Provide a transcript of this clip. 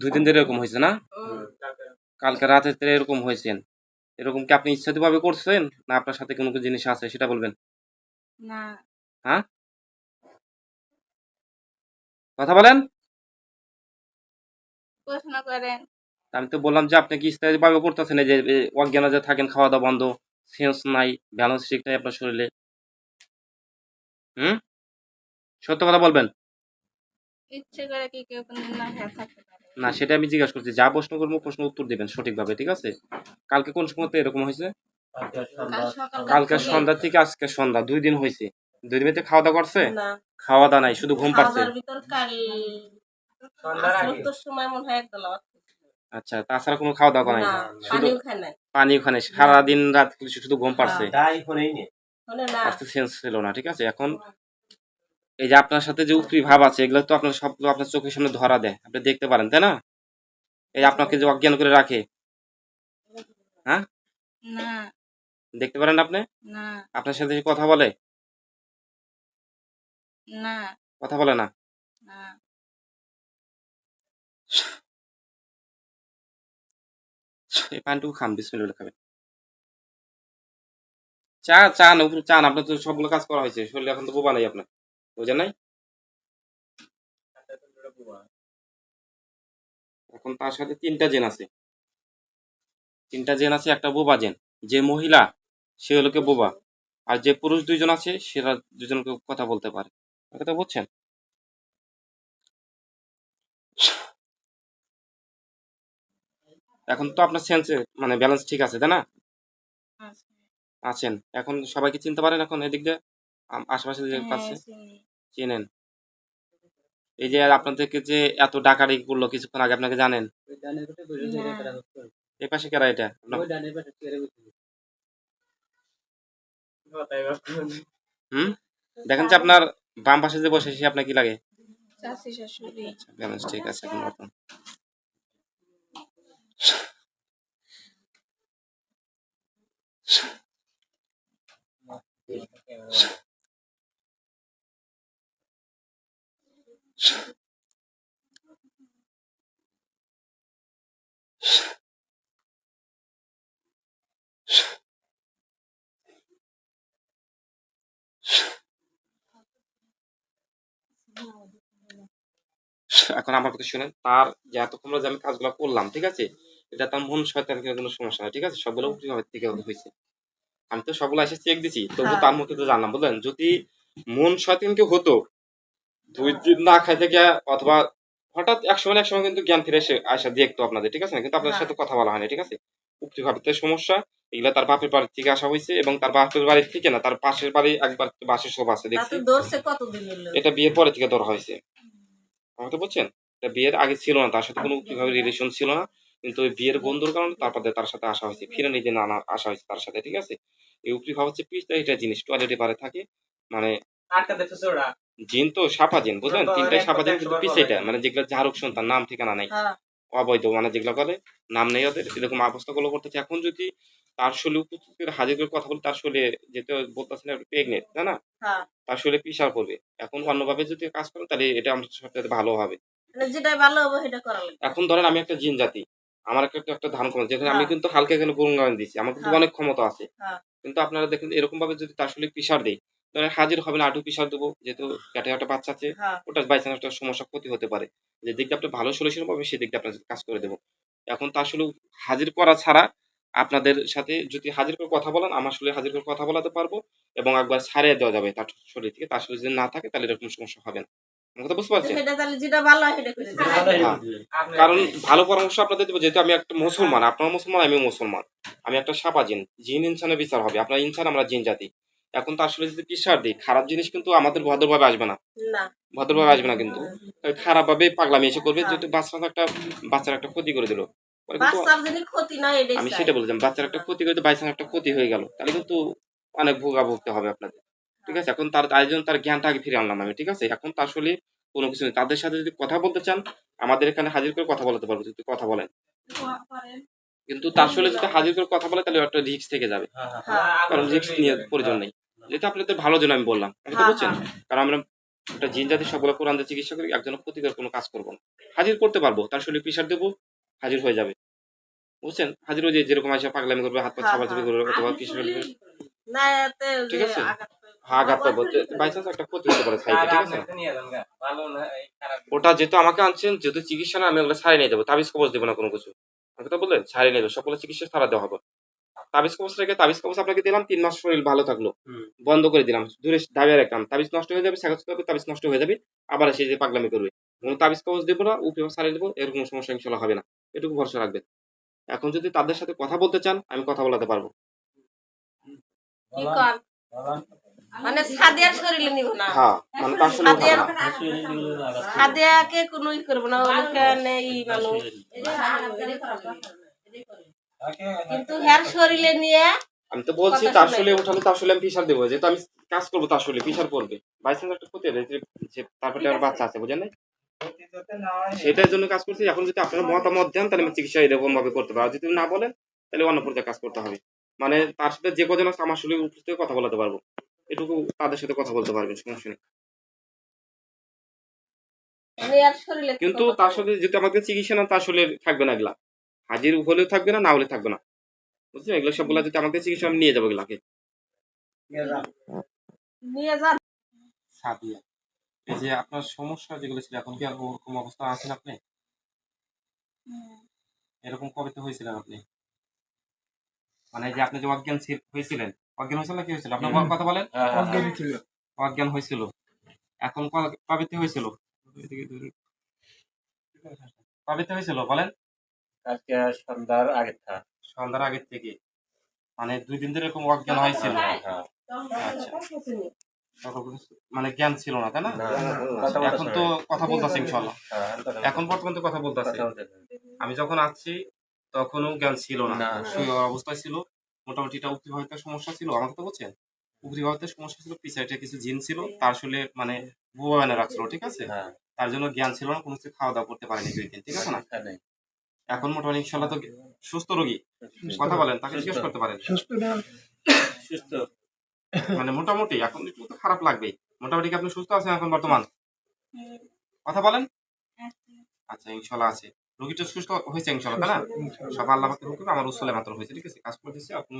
দুই দিন ধরে এরকম হয়েছে না? কালকে রাতে তো এরকম হয়েছেন। এরকম কি আপনি ইচ্ছাতিভাবে করছেন? না আপনার সাথে কোনো কিছু জিনিস আছে? সেটা বলবেন। না। হ্যাঁ? কথা বলেন। প্রশ্ন করেন। আমি তো বললাম যে আপনি কি ইচ্ছাতিভাবে করতেছেন? এই যে অজ্ঞান যে থাকেন খাওয়া দাওয়া বন্ধ সেন্স নাই ব্যালেন্স ঠিক নাই আপনার শরীরে। হুম? সত্য কথা বলবেন। ইচ্ছে করে কি কেউ না খেয়ে থাকতে পারে। না সেটা আমি জিজ্ঞাসা করছি যা প্রশ্ন করব প্রশ্ন উত্তর দিবেন সঠিকভাবে ঠিক আছে? কালকে কোন সময় এরকম হয়েছে? কালকে সন্ধ্যা থেকে। আজকে সন্ধ্যা দুই দিন হয়েছে। দুই দিন খাওয়া দাওয়া করছে? খাওয়া দাওয়া নাই শুধু ঘুম পাচ্ছে। মনে হয়। আচ্ছা তাছাড়া কোনো খাওয়া দাওয়া নাই? শুধু পানিও খায় নাই। পানি ওখানে সারাদিন রাত শুধু ঘুম পাচ্ছে। দাই ফোনেই নে শোনে না। আসতে সেন্স ছিল না ঠিক আছে? এখন এই যে আপনার সাথে যে উপরি ভাব আছে এগুলো তো আপনার সবগুলো আপনার চোখের সামনে ধরা দেয়। আপনি দেখতে পারেন তাই না? এই আপনাকে যে অজ্ঞান করে রাখে। না। দেখতে পারেন আপনি? না। আপনার সাথে কথা বলে? না। কথা বলে না? এই পানিটুকু খান বিসমিল্লাহ খাবেন। চা চান উপরে চান আপনার তো সবগুলো কাজ করা হয়েছে শরীরে এখন তো বোবা নাই আপনার। বুঝেন নাই? এখন তার সাথে তিনটা জেন আছে। তিনটা জেন আছে একটা বোবা জেন। যে মহিলা সে হলো কে বোবা। আর যে পুরুষ দুইজন আছে সেরা দুজনকে কথা বলতে পারে। কথা বুঝছেন? এখন তো আপনার সেন্সে মানে ব্যালেন্স ঠিক আছে তাই না? আছেন। এখন সবাইকে চিনতে পারেন এখন এদিক দিয়ে? আশেপাশে যে হ্যাঁ, পাচ্ছে চেনেন এই যে আপনাদেরকে যে এত ডাকাডি করল কিছুক্ষণ আগে আপনাকে জানেন এই পাশে কারা এটা হুম দেখেন যে আপনার বাম পাশে যে বসে সে আপনার কি লাগে ব্যালেন্স ঠিক আছে এখন বর্তমান এখন আমার কথা শুনেন তার যে এতক্ষণ যে আমি কাজগুলো করলাম ঠিক আছে? এটা তার মন শয়তানের কোনো সমস্যা না ঠিক আছে? সবগুলো উপরিভাবে থেকে হয়েছে। আমি তো সবগুলো এসে চেক দিছি তবু হ্যাঁ। তার মুখে তো জানলাম বুঝলেন? যদি মন শয়তান কেউ হতো দুই দিন না খাইতে গিয়া অথবা হঠাৎ এক সময় এক সময় কিন্তু জ্ঞান ফিরে এসে আসা দেখতো আপনাদের ঠিক আছে? না কিন্তু আপনাদের হ্যাঁ। সাথে কথা বলা হয়নি ঠিক আছে? উপরিভাবে তো সমস্যা এগুলা তার বাপের বাড়ি থেকে আসা হয়েছে এবং তার বাপের বাড়ি থেকে না তার পাশের বাড়ি একবার বাসের সব আছে দেখছি। এটা বিয়ের পরে থেকে ধরা হয়েছে। আমাকে তো বলছেন এটা বিয়ের আগে ছিল না তার সাথে কোনো কীভাবে রিলেশন ছিল না। কিন্তু ওই বিয়ের বন্ধুর কারণে তারপরে তার সাথে আসা হয়েছে। ফিরে নিজে না না- আসা হয়েছে তার সাথে ঠিক আছে? এই উপরি ভাব হচ্ছে পিস এটা জিনিস। টয়লেটে পারে থাকে মানে আটকা দেখতেছে ওরা? জিন তো সাপা জিন বুঝলেন তো তিনটাই সাপা জিন কিন্তু মানে যেগুলো ঝাড়ুক সন্তান নাম ঠিকানা নাই। হ্যাঁ। অবৈধ মানে যেগুলো করে নাম নেই ওদের এরকম করতেছে। এখন যদি তার শরীরে উপস্থিত হাজির করে কথা বলে তার শরীরে যেতে বলতেছে না প্রেগনেন্ট না? হ্যাঁ। তার শরীরে পিসার পড়বে এখন অন্যভাবে যদি কাজ করেন তাহলে এটা আমাদের সবচেয়ে ভালো হবে। ভালো হবে সেটা করা এখন ধরেন আমি একটা জিন জাতি আমার একটা একটা ধান কমে যেখানে আমি হ্যাঁ। কিন্তু হালকা এখানে গুরুঙ্গান দিচ্ছি আমার কিন্তু। অনেক ক্ষমতা আছে। কিন্তু আপনারা দেখেন এরকম ভাবে যদি তার শরীরে পিসার দেয় তাহলে হাজির হবে না আটু পিসার দেবো যেহেতু পেটে একটা বাচ্চা আছে ওটা বাইচান্স একটা সমস্যা ক্ষতি হতে পারে। যে দিকটা আপনি ভালো সলিউশন পাবেন সেই দিকটা আপনার কাজ করে দেবো। এখন তার আসলে হাজির করা ছাড়া আপনাদের সাথে যদি হাজির করে কথা বলেন আমার শরীরে হাজির করে কথা বলাতে পারব এবং একবার ছাড়িয়ে দেওয়া যাবে তার শরীর থেকে। তার শরীরে যদি না থাকে তাহলে এরকম সমস্যা হবে না। কথা বুঝতে পারছেন। হ্যাঁ। কারণ ভালো পরামর্শ আপনাদের দেবো যেহেতু আমি একটা মুসলমান আপনার মুসলমান আমি মুসলমান। আমি একটা সাপা জিন জিন ইনসানের বিচার হবে। আপনার ইনসান আমরা জিন জাতি। এখন তো আসলে যদি পিসার দিই খারাপ জিনিস কিন্তু আমাদের ভদ্রভাবে আসবে না। না। ভদ্রভাবে আসবে না কিন্তু। খারাপ ভাবে পাগলামি এসে করবে যেহেতু বাচ্চা একটা বাচ্চার একটা ক্ষতি করে দিল। বাচ্চার আমি সেটা বলছিলাম বাচ্চার একটা ক্ষতি করে বাইসান একটা ক্ষতি হয়ে গেল। তাহলে কিন্তু অনেক ভোগা ভুগতে হবে আপনাদের। ঠিক আছে? এখন তার তাই জন্য তার জ্ঞানটা আগে ফিরে আনলাম আমি ঠিক আছে? এখন তো আসলে কোনো কিছু নেই। তাদের সাথে যদি কথা বলতে চান আমাদের এখানে হাজির করে কথা বলাতে পারব। যদি কথা বলেন। কিন্তু তার আসলে যদি হাজির করে কথা বলে তাহলে একটা রিস্ক থেকে যাবে। কারণ রিস্ক নিয়ে প্রয়োজন নেই। যেহেতু আপনাদের ভালো জন্য আমি বললাম। আমি তো হ্যাঁ, কারণ আমরা একটা জিন জাতি সবগুলো কোরআন দিয়ে চিকিৎসা করি একজন ক্ষতিকর কোনো কাজ করব না। হাজির করতে পারব তার শরীরে প্রেশার দেবো হাজির হয়ে যাবে। বুঝছেন? হাজির হয়ে যে যেরকম আসে পাগলামি করবে হাত পা হ্যাঁ, চাপাচাপি করবে অথবা হ্যাঁ। প্রেশার না এতে ঠিক আছে। আঘাত পাবে। হ্যাঁ আঘাত পাবো। বাই চান্স একটা ক্ষতি হতে পারে সাইডে ঠিক আছে? ওটা যেহেতু আমাকে আনছেন যেহেতু চিকিৎসা না আমি ওগুলো সারিয়ে নিয়ে দেবো তাবিজ কবচ দেবো না কোনো কিছু। তো বললেন ছাড়িয়ে নেবে সকলে চিকিৎসা ছাড়া দেওয়া হবে। তাবিজ কবচ রেখে তাবিজ কবচ আপনাকে দিলাম তিন মাস শরীর ভালো থাকল। বন্ধ করে দিলাম। দূরে দাবিয়ে রাখলাম তাবিজ নষ্ট হয়ে যাবে সাকাজ করবে তাবিজ নষ্ট হয়ে যাবে আবার সেই যে পাগলামি করবে। কোনো তাবিজ কবচ দেবো না উপরে ছাড়িয়ে দেবো এরকম সমস্যা ইনশাল্লাহ হবে না। এটুকু ভরসা রাখবেন। এখন যদি তাদের সাথে কথা বলতে চান আমি কথা বলাতে পারব। কি কর? মানে সাদিয়ার শরীরে নিব না। হ্যাঁ মানে তার না। সাদিয়াকে কোনো ই করব না ওকে নেই মানুষ কিন্তু হ্যার শরীরে নিয়ে আমি তো বলছি তার শরীরে উঠালে তার শরীরে আমি পিসার দেবো যেহেতু আমি কাজ করব তার শরীরে পিসার পড়বে বাইসেন্স একটা ক্ষতি হবে যে- যে তারপরে আমার বাচ্চা আছে বুঝেন সেটার জন্য কাজ করছি। এখন যদি আপনারা মতামত দেন তাহলে আমি চিকিৎসা এরকম ভাবে করতে পারব। যদি না বলেন তাহলে অন্য পর্যায়ে কাজ করতে হবে। মানে তার সাথে যে কজন আছে আমার শরীরে উপর থেকে কথা বলাতে পারব। এটুকু তাদের সাথে কথা বলতে পারবেন সমস্যা নেই কিন্তু তার সাথে যদি আমাদের চিকিৎসা না তার শরীরে থাকবে না এগুলা। হাজির হলেও থাকবে না না হলে থাকবে না। বুঝছেন? এগুলো সবগুলা যদি আমাদের চিকিৎসা আমি নিয়ে যাব এগুলাকে। সাদিয়া এই যে আপনার সমস্যা যেগুলো ছিল এখন কি আর ওরকম অবস্থা আছেন আপনি? এরকম কবে তো হয়েছিলেন আপনি? মানে যে আপনি যে অজ্ঞান হয়েছিলেন অজ্ঞান হয়েছিল না কি হয়েছিল? আপনার কথা বলেন? অজ্ঞান হয়েছিল। এখন ক- হয়েছিল? হয়েছিল বলেন। আজকে সন্ধ্যার সন্ধ্যার আগের থেকে। মানে দুই দিন ধরে এরকম অজ্ঞান হয়েছিল। হ্যাঁ। আচ্ছা। মানে জ্ঞান ছিল না তাই না? এখন তো কথা বলতেছে ইনশাল্লাহ। হ্যাঁ, এখন বর্তমানে তো কথা বলতেছে। আমি যখন আসছি তখনও জ্ঞান ছিল না। না। অবস্থায় ছিল। মোটামুটি এটা উপরিভাবিত সমস্যা ছিল আমাকে তো বলছেন? উপরিভাবিত সমস্যা ছিল পিছাইটে কিছু জিন ছিল তার আসলে মানে বুবা বানা রাখছিল ঠিক আছে? হ্যাঁ, তার জন্য জ্ঞান ছিল না কোনো কিছু খাওয়া দাওয়া করতে পারেনি দুই দিন ঠিক আছে না? এখন মোটামুটি ইনশাল্লাহ তো সুস্থ রোগী। কথা বলেন তাকে জিজ্ঞেস করতে পারেন। সুস্থ মানে মোটামুটি এখন একটু তো খারাপ লাগবেই মোটামুটি কি আপনি সুস্থ আছেন এখন বর্তমান? কথা বলেন। আচ্ছা ইনশাল্লাহ আছে। রোগীটা সুস্থ হয়েছে ইনশাল্লাহ তাই না? সব আল্লাহ হুকুমে আমার উসলে মাত্র হয়েছে ঠিক আছে? কাজ করতেছি আপনি